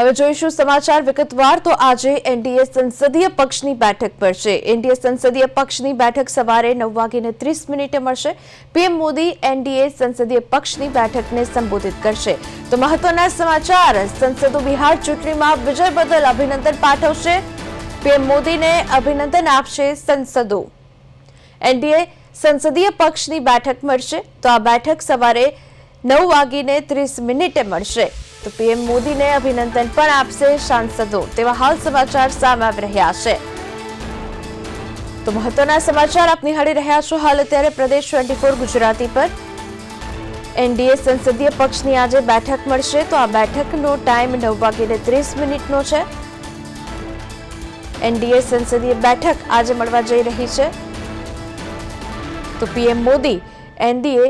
હવે જોઈશું સમાચાર વિગતવાર. તો આજે એનડીએ સંસદીય પક્ષની બેઠક પડશે એનડીએ સંસદીય પક્ષની બેઠક સવારે નવ વાગીને ત્રીસ મિનિટે મળશે. પીએમ મોદી એનડીએ સંસદીય પક્ષની બેઠકને સંબોધિત કરશે. તો મહત્વના સમાચાર, સંસદો બિહાર ચૂંટણીમાં વિજય બદલ અભિનંદન પાઠવશે. પીએમ મોદીને અભિનંદન આપશે સંસદો. એનડીએ સંસદીય પક્ષની બેઠક મળશે. તો આ બેઠક સવારે નવ વાગીને ત્રીસ મિનિટે મળશે. તો પીએમ મોદીને અભિનંદન પણ આપશે સાંસદો, તેવા હાલ સમાચાર સામે આવી રહ્યા છે. તો મહત્વના સમાચાર આપ નિહાળી રહ્યા છો હાલ અત્યારે પ્રદેશ ટ્વેન્ટી ફોર ગુજરાતી પર. એનડીએ સંસદીય પક્ષની આજે બેઠક મળશે તો આ બેઠકનો ટાઈમ નવ વાગીને ત્રીસ મિનિટનો છે. એનડીએ સંસદીય બેઠક આજે મળવા જઈ રહી છે. તો પીએમ મોદી, એનડીએ